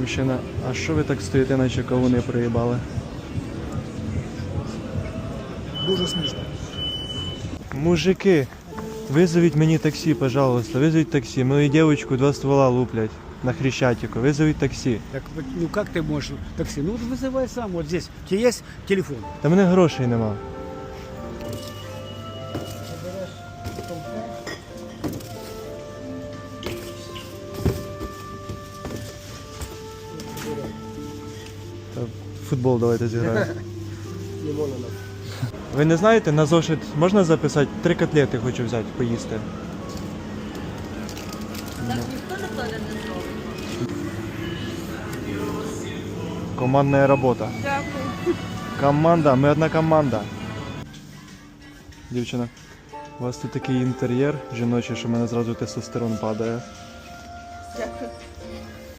Мужчина, а що ви так стоїте, наче кого не приїбали? Дуже смішно. Мужики, визовіть мені таксі, пожалуйста, визовіть таксі. Мою дівчинку два ствола луплять на Хрещатику. Визовіть таксі. Так, вот, ну как ты можешь такси? Ну вот вызывай сам, вот здесь. У тебя есть телефон? Та мене грошей нема. Футбол давайте зіграємо. Ви не знаєте, на зошит можна записати? Три котлети хочу взяти, поїсти. Так ніхто на то не зробить. Командна робота. Дякую. Команда, ми одна команда. Дівчина, у вас тут такий інтер'єр жіночий, що в мене зразу тестостерон падає. Дякую.